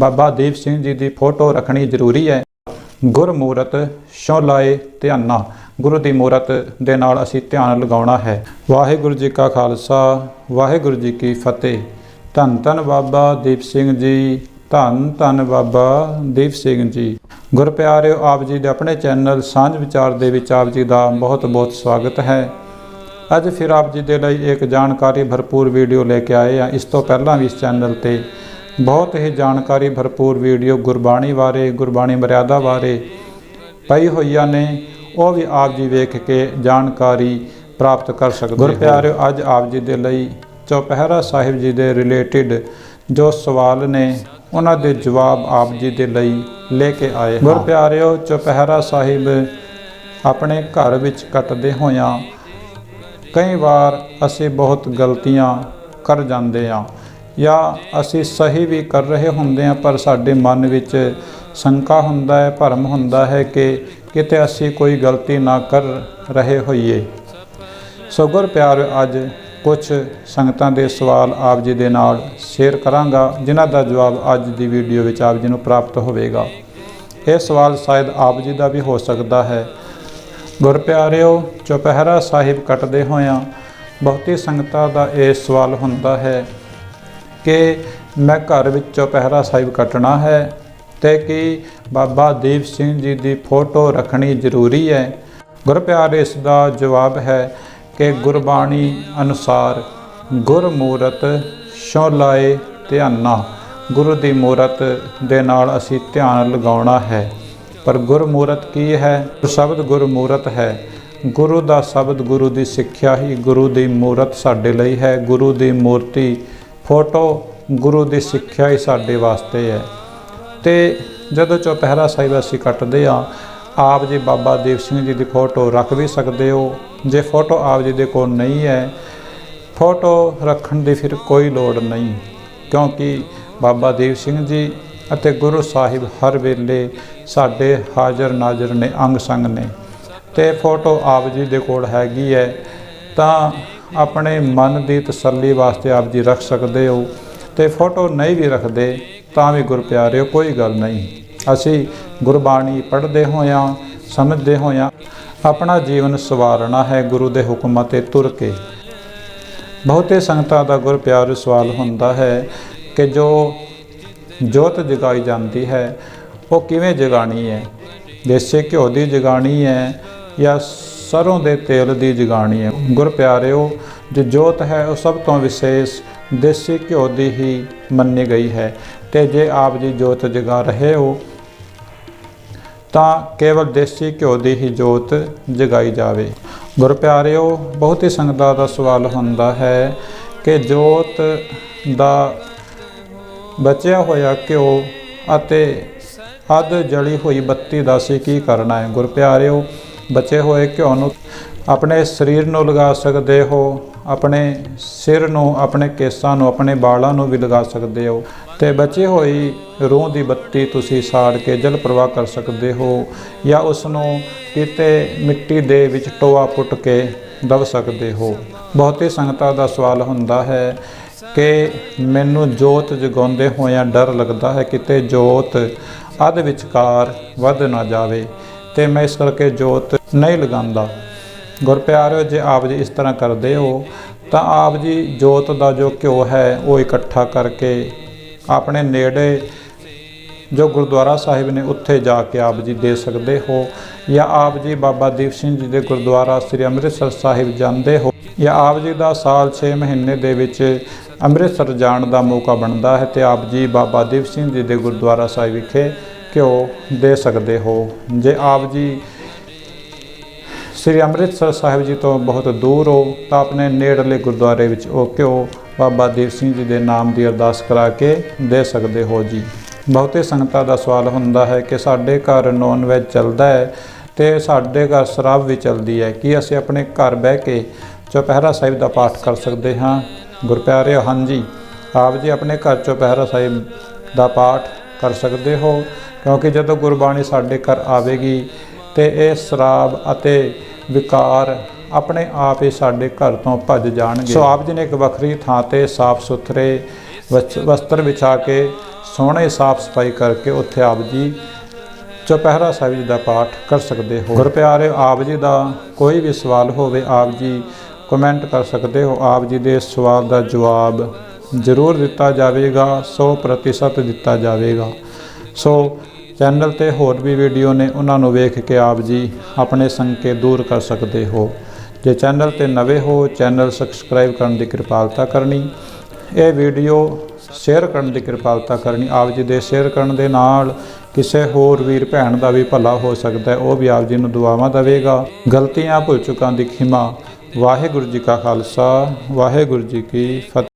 ਬਾਬਾ ਦੀਪ ਸਿੰਘ ਜੀ ਦੀ photo ਰੱਖਣੀ ਜ਼ਰੂਰੀ ਹੈ। ਗੁਰਮੂਰਤ ਸ਼ੋ ਲਾਏ ਧਿਆਨਾ। ਗੁਰੂ ਦੀ ਮੂਰਤ ਦੇ ਨਾਲ ਅਸੀਂ ਧਿਆਨ ਲਗਾਉਣਾ ਹੈ। ਵਾਹਿਗੁਰੂ ਜੀ ਕਾ ਖਾਲਸਾ, ਵਾਹਿਗੁਰੂ ਜੀ ਕੀ ਫਤਿਹ। ਧੰਨ ਧੰਨ ਬਾਬਾ ਦੀਪ ਸਿੰਘ ਜੀ, ਧੰਨ ਧੰਨ ਬਾਬਾ ਦੀਪ ਸਿੰਘ ਜੀ। ਗੁਰ ਪਿਆਰਿਓ ਆਪ ਜੀ ਦੇ ਆਪਣੇ ਚੈਨਲ ਸਾਂਝ ਵਿਚਾਰ ਦੇ ਵਿੱਚ ਆਪ ਜੀ ਦਾ ਬਹੁਤ ਬਹੁਤ ਸਵਾਗਤ ਹੈ। ਅੱਜ ਫਿਰ ਆਪ ਜੀ ਦੇ ਲਈ ਇੱਕ ਜਾਣਕਾਰੀ ਭਰਪੂਰ ਵੀਡੀਓ ਲੈ ਕੇ ਆਏ ਆ ਇਸ ਤੋਂ ਪਹਿਲਾਂ ਵੀ ਇਸ ਚੈਨਲ ਤੇ ਬਹੁਤ ਹੀ ਜਾਣਕਾਰੀ ਭਰਪੂਰ ਵੀਡੀਓ ਗੁਰਬਾਣੀ ਬਾਰੇ, ਗੁਰਬਾਣੀ ਮਰਿਆਦਾ ਬਾਰੇ ਪਈ ਹੋਈਆਂ ਨੇ। ਉਹ ਵੀ ਆਪ ਜੀ ਵੇਖ ਕੇ ਜਾਣਕਾਰੀ ਪ੍ਰਾਪਤ ਕਰ ਸਕਦੇ ਗੁਰ ਪਿਆਰਿਓ ਅੱਜ ਆਪ ਜੀ ਦੇ ਲਈ ਚੌਪਹਿਰਾ ਸਾਹਿਬ ਜੀ ਦੇ ਰਿਲੇਟਡ ਜੋ ਸਵਾਲ ਨੇ, ਉਹਨਾਂ ਦੇ ਜਵਾਬ ਆਪ ਜੀ ਦੇ ਲਈ ਲੈ ਕੇ ਆਏ ਹਾਂ। ਪਿਆਰਿਓ ਚੌਪਹਿਰਾ ਸਾਹਿਬ ਆਪਣੇ ਘਰ ਵਿੱਚ ਕੱਟਦੇ ਹੋਇਆਂ ਕਈ ਵਾਰ ਅਸੀਂ ਬਹੁਤ ਗਲਤੀਆਂ ਕਰ ਜਾਂਦੇ ਹਾਂ। ਜਾਂ ਅਸੀਂ ਸਹੀ ਵੀ ਕਰ ਰਹੇ ਹੁੰਦੇ ਹਾਂ, ਪਰ ਸਾਡੇ ਮਨ ਵਿੱਚ ਸ਼ੰਕਾ ਹੁੰਦਾ ਹੈ, ਭਰਮ ਹੁੰਦਾ ਹੈ ਕਿ ਕਿਤੇ ਅਸੀਂ ਕੋਈ ਗਲਤੀ ਨਾ ਕਰ ਰਹੇ ਹੋਈਏ। ਸੋ ਗੁਰ ਪਿਆਰ, ਅੱਜ ਕੁਝ ਸੰਗਤਾਂ ਦੇ ਸਵਾਲ ਆਪ ਜੀ ਦੇ ਨਾਲ ਸ਼ੇਅਰ ਕਰਾਂਗਾ, ਜਿਨ੍ਹਾਂ ਦਾ ਜਵਾਬ ਅੱਜ ਦੀ ਵੀਡੀਓ ਵਿੱਚ ਆਪ ਜੀ ਨੂੰ ਪ੍ਰਾਪਤ ਹੋਵੇਗਾ। ਇਹ ਸਵਾਲ ਸ਼ਾਇਦ ਆਪ ਜੀ ਦਾ ਵੀ ਹੋ ਸਕਦਾ ਹੈ। ਗੁਰ ਪਿਆਰਿਓ, ਚੁਪਹਿਰਾ ਸਾਹਿਬ ਕੱਟਦੇ ਹੋਇਆਂ ਬਹੁਤੀ ਸੰਗਤਾਂ ਦਾ ਇਹ ਸਵਾਲ ਹੁੰਦਾ ਹੈ ਕਿ ਮੈਂ ਘਰ ਵਿੱਚ ਚੁਪਹਿਰਾ ਸਾਹਿਬ ਕੱਟਣਾ ਹੈ ਤੇ ਕਿ ਬਾਬਾ ਦੀਪ ਸਿੰਘ ਜੀ ਦੀ ਫੋਟੋ ਰੱਖਣੀ ਜ਼ਰੂਰੀ ਹੈ। ਗੁਰਪਿਆਰੇ ਇਸ ਦਾ ਜਵਾਬ ਹੈ ਕਿ ਗੁਰਬਾਣੀ ਅਨੁਸਾਰ ਗੁਰਮੂਰਤ ਸ਼ੋ ਲਾਏ ਧਿਆਨਾ ਗੁਰੂ ਦੀ ਮੂਰਤ ਦੇ ਨਾਲ ਅਸੀਂ ਧਿਆਨ ਲਗਾਉਣਾ ਹੈ। ਪਰ ਗੁਰਮੂਰਤ ਕੀ ਹੈ? ਸ਼ਬਦ ਗੁਰਮੂਰਤ ਹੈ। ਗੁਰੂ ਦਾ ਸ਼ਬਦ ਗੁਰੂ ਦੀ ਸਿੱਖਿਆ ਹੀ ਗੁਰੂ ਦੀ ਮੂਰਤ ਸਾਡੇ ਲਈ ਹੈ। ਗੁਰੂ ਦੀ ਮੂਰਤੀ ਫੋਟੋ ਗੁਰੂ ਦੀ ਸਿੱਖਿਆ ਹੀ ਸਾਡੇ ਵਾਸਤੇ ਹੈ। ਤੇ ਜਦੋਂ ਚੌਪਹਿਰਾ ਸਾਹਿਬ ਅਸੀਂ ਕੱਟਦੇ ਆ ਆਪ ਜੀ ਬਾਬਾ ਦੀਪ ਸਿੰਘ ਜੀ ਦੀ ਫੋਟੋ ਰੱਖ ਵੀ ਸਕਦੇ ਹੋ। ਜੇ ਫੋਟੋ ਆਪ ਜੀ ਦੇ ਕੋਲ ਨਹੀਂ ਹੈ, ਫੋਟੋ ਰੱਖਣ ਦੀ ਫਿਰ ਕੋਈ ਲੋੜ ਨਹੀਂ, ਕਿਉਂਕਿ ਬਾਬਾ ਦੀਪ ਸਿੰਘ ਜੀ ਅਤੇ ਗੁਰੂ ਸਾਹਿਬ ਹਰ ਵੇਲੇ ਸਾਡੇ ਹਾਜ਼ਰ ਨਾਜ਼ਰ ਨੇ, ਅੰਗ ਸੰਗ ਨੇ। ਤੇ ਫੋਟੋ ਆਪ ਜੀ ਦੇ ਕੋਲ ਹੈਗੀ ਹੈ, ਤਾਂ ਆਪਣੇ ਮਨ ਦੀ ਤਸੱਲੀ ਵਾਸਤੇ ਆਪ ਜੀ ਰੱਖ ਸਕਦੇ ਹੋ ਤੇ ਫੋਟੋ ਨਹੀਂ ਵੀ ਰੱਖਦੇ ਤਾਂ ਵੀ ਗੁਰ ਪਿਆਰਿਓ ਕੋਈ ਗੱਲ ਨਹੀਂ। ਅਸੀਂ ਗੁਰਬਾਣੀ ਪੜ੍ਹਦੇ ਹੋਇਆਂ, ਸਮਝਦੇ ਹੋਇਆਂ ਆਪਣਾ ਜੀਵਨ ਸਵਾਰਨਾ ਹੈ ਗੁਰੂ ਦੇ ਹੁਕਮਾਂ ਤੇ ਤੁਰ ਕੇ। ਬਹੁਤੇ ਸੰਗਤਾਂ ਦਾ ਗੁਰ ਪਿਆਰ ਸਵਾਲ ਹੁੰਦਾ ਹੈ ਕਿ ਜੋ ਜੋਤ ਜਗਾਈ ਜਾਂਦੀ ਹੈ, ਉਹ ਕਿਵੇਂ ਜਗਾਣੀ ਹੈ? ਦੇਸੀ ਘਿਓ ਦੀ ਜਗਾਣੀ ਹੈ ਜਾਂ ਸਰੋਂ ਦੇ ਤੇਲ ਦੀ ਜਗਾਣੀ ਹੈ। ਗੁਰ ਪਿਆਰਿਓ, ਜੋ ਜੋਤ ਹੈ, ਉਹ ਸਭ ਤੋਂ ਵਿਸ਼ੇਸ਼ ਦੇਸੀ ਘਿਓ ਦੀ ਹੀ ਮੰਨੀ ਗਈ ਹੈ। ਤੇ ਜੇ ਆਪ ਜੀ ਜੋਤ ਜਗਾ ਰਹੇ ਹੋ, ਤਾਂ ਕੇਵਲ ਦੇਸੀ ਘਿਓ ਦੀ ਹੀ ਜੋਤ ਜਗਾਈ ਜਾਵੇ। ਗੁਰ ਪਿਆਰਿਓ, ਬਹੁਤ ਸੰਗਤਾਂ ਦਾ ਸਵਾਲ ਹੁੰਦਾ ਹੈ ਕਿ ਜੋਤ ਦਾ ਬਚਿਆ ਹੋਇਆ ਘਿਓ ਅਤੇ ਅੱਧ ਜਲੀ ਹੋਈ ਬੱਤੀ ਦਾ ਅਸੀਂ ਕੀ ਕਰਨਾ ਹੈ? ਗੁਰ ਪਿਆਰਿਓ ਬਚੇ ਹੋਏ ਘਿਓ ਨੂੰ ਆਪਣੇ ਸਰੀਰ ਨੂੰ ਲਗਾ ਸਕਦੇ ਹੋ, ਆਪਣੇ ਸਿਰ ਨੂੰ, ਆਪਣੇ ਕੇਸਾਂ ਨੂੰ, ਆਪਣੇ ਵਾਲਾਂ ਨੂੰ ਵੀ ਲਗਾ ਸਕਦੇ ਹੋ ਤੇ ਬਚੀ ਹੋਈ ਰੂਹ ਦੀ ਬੱਤੀ ਤੁਸੀਂ ਸਾੜ ਕੇ ਜਲ ਪ੍ਰਵਾਹ ਕਰ ਸਕਦੇ ਹੋ ਜਾਂ ਉਸ ਨੂੰ ਕਿਤੇ ਮਿੱਟੀ ਦੇ ਵਿੱਚ ਟੋਆ ਪੁੱਟ ਕੇ ਦਬ ਸਕਦੇ ਹੋ। ਬਹੁਤੀ ਸੰਗਤਾਂ ਦਾ ਸਵਾਲ ਹੁੰਦਾ ਹੈ ਕਿ ਮੈਨੂੰ ਜੋਤ ਜਗਾਉਂਦੇ ਹੋਇਆਂ ਡਰ ਲੱਗਦਾ ਹੈ ਕਿਤੇ ਜੋਤ ਅੱਧ ਵਿਚਕਾਰ ਵੱਧ ਨਾ ਜਾਵੇ। ਤੇ ਮੈਂ ਇਸ ਕਰਕੇ ਜੋਤ ਨਹੀਂ ਲਗਾਉਂਦਾ। ਗੁਰ ਜੇ ਆਪ ਜੀ ਇਸ ਤਰ੍ਹਾਂ ਕਰਦੇ ਹੋ, ਤਾਂ ਆਪ ਜੀ ਜੋਤ ਦਾ ਜੋ ਘਿਓ ਹੈ, ਉਹ ਇਕੱਠਾ ਕਰਕੇ ਆਪਣੇ ਨੇੜੇ ਜੋ ਗੁਰਦੁਆਰਾ ਸਾਹਿਬ ਨੇ, ਉੱਥੇ ਜਾ ਕੇ ਆਪ ਜੀ ਦੇ ਸਕਦੇ ਹੋ ਜਾਂ ਆਪ ਜੀ ਬਾਬਾ ਦੀਪ ਸਿੰਘ ਜੀ ਦੇ ਗੁਰਦੁਆਰਾ ਸ੍ਰੀ ਅੰਮ੍ਰਿਤਸਰ ਸਾਹਿਬ ਜਾਂਦੇ ਹੋ ਜਾਂ ਆਪ ਜੀ ਦਾ ਸਾਲ 6 ਮਹੀਨੇ ਦੇ ਵਿੱਚ ਅੰਮ੍ਰਿਤਸਰ ਜਾਣ ਦਾ ਮੌਕਾ ਬਣਦਾ ਹੈ, ਤੇ ਆਪ ਜੀ ਬਾਬਾ ਦੀਪ ਸਿੰਘ ਜੀ ਦੇ ਗੁਰਦੁਆਰਾ ਸਾਹਿਬ ਵਿਖੇ ਘਿਓ ਦੇ ਸਕਦੇ ਹੋ। ਜੇ ਆਪ ਜੀ ਸ੍ਰੀ ਅੰਮ੍ਰਿਤਸਰ ਸਾਹਿਬ ਜੀ ਤੋਂ ਬਹੁਤ ਦੂਰ ਹੋ, ਤਾਂ ਆਪਣੇ ਨੇੜਲੇ ਗੁਰਦੁਆਰੇ ਵਿੱਚ ਉਹ ਘਿਓ ਬਾਬਾ ਦੀਪ ਸਿੰਘ ਜੀ ਦੇ ਨਾਮ ਦੀ ਅਰਦਾਸ ਕਰਾ ਕੇ ਦੇ ਸਕਦੇ ਹੋ ਜੀ। ਬਹੁਤੇ ਸੰਗਤਾਂ ਦਾ ਸਵਾਲ ਹੁੰਦਾ ਹੈ ਕਿ ਸਾਡੇ ਘਰ ਨੌਨ ਵੈਜ ਚੱਲਦਾ ਹੈ ਤੇ ਸਾਡੇ ਘਰ ਸ਼ਰਾਬ ਵੀ ਚੱਲਦੀ ਹੈ। ਕੀ ਅਸੀਂ ਆਪਣੇ ਘਰ ਬਹਿ ਕੇ ਚੁਪਹਿਰਾ ਸਾਹਿਬ ਦਾ ਪਾਠ ਕਰ ਸਕਦੇ ਹਾਂ? ਗੁਰਪਿਆਰੇ ਹਾਂਜੀ। ਆਪ ਜੀ ਆਪਣੇ ਘਰ ਚੁਪਹਿਰਾ ਸਾਹਿਬ ਦਾ ਪਾਠ ਕਰ ਸਕਦੇ ਹੋ ਕਿਉਂਕਿ ਜਦੋਂ ਗੁਰਬਾਣੀ ਸਾਡੇ ਘਰ ਆਵੇਗੀ ਤੇ ਇਹ ਸ਼ਰਾਬ ਅਤੇ ਵਿਕਾਰ ਆਪਣੇ ਆਪ ਹੀ ਸਾਡੇ ਘਰ ਤੋਂ ਭੱਜ ਜਾਣਗੇ। ਸੋ ਆਪ ਜੀ ਨੇ ਇੱਕ ਵੱਖਰੀ ਥਾਂ ਤੇ ਸਾਫ਼ ਸੁਥਰੇ ਵਸ- ਵਸਤਰ ਵਿਛਾ ਕੇ ਸੋਹਣੇ ਸਾਫ਼ ਸਫ਼ਾਈ ਕਰਕੇ ਉੱਥੇ ਆਪ ਜੀ ਚੁਪਹਿਰਾ ਸਾਹਿਬ ਜੀ ਦਾ ਪਾਠ ਕਰ ਸਕਦੇ ਹੋ। ਗੁਰ ਪਿਆਰੇ ਆਪ ਜੀ ਦਾ ਕੋਈ ਵੀ ਸਵਾਲ ਹੋਵੇ ਆਪ ਜੀ ਕਮੈਂਟ ਕਰ ਸਕਦੇ ਹੋ। ਆਪ ਜੀ ਦੇ ਸਵਾਲ ਦਾ ਜਵਾਬ ਜ਼ਰੂਰ ਦਿੱਤਾ ਜਾਵੇਗਾ 100% ਦਿੱਤਾ ਜਾਵੇਗਾ। ਸੋ ਚੈਨਲ ਤੇ ਹੋਰ ਵੀ ਵੀਡੀਓ ਨੇ, ਉਹਨਾਂ ਨੂੰ ਵੇਖ ਕੇ ਆਪ ਜੀ ਆਪਣੇ ਸੰਕੇ ਦੂਰ ਕਰ ਸਕਦੇ ਹੋ। ਜੇ ਚੈਨਲ ਤੇ ਨਵੇਂ ਹੋ, ਚੈਨਲ ਸਬਸਕ੍ਰਾਈਬ ਕਰਨ ਦੀ ਕਿਰਪਾਲਤਾ ਕਰਨੀ, ਇਹ ਵੀਡੀਓ ਸ਼ੇਅਰ ਕਰਨ ਦੀ ਕਿਰਪਾਲਤਾ ਕਰਨੀ, ਆਪ ਜੀ ਦੇ ਸ਼ੇਅਰ ਕਰਨ ਦੇ ਨਾਲ ਕਿਸੇ ਹੋਰ ਵੀਰ ਭੈਣ ਦਾ ਵੀ ਭਲਾ ਹੋ ਸਕਦਾ ਹੈ, ਉਹ ਵੀ ਆਪ ਜੀ ਨੂੰ ਦੁਆਵਾਂ ਦੇਵੇਗਾ। ਗਲਤੀਆਂ, ਭੁੱਲ ਚੁੱਕਾਂ ਦੀ ਖਿਮਾ, ਵਾਹਿਗੁਰੂ ਜੀ ਕਾ ਖਾਲਸਾ, ਵਾਹਿਗੁਰੂ ਜੀ ਕੀ ਫਤਿਹ।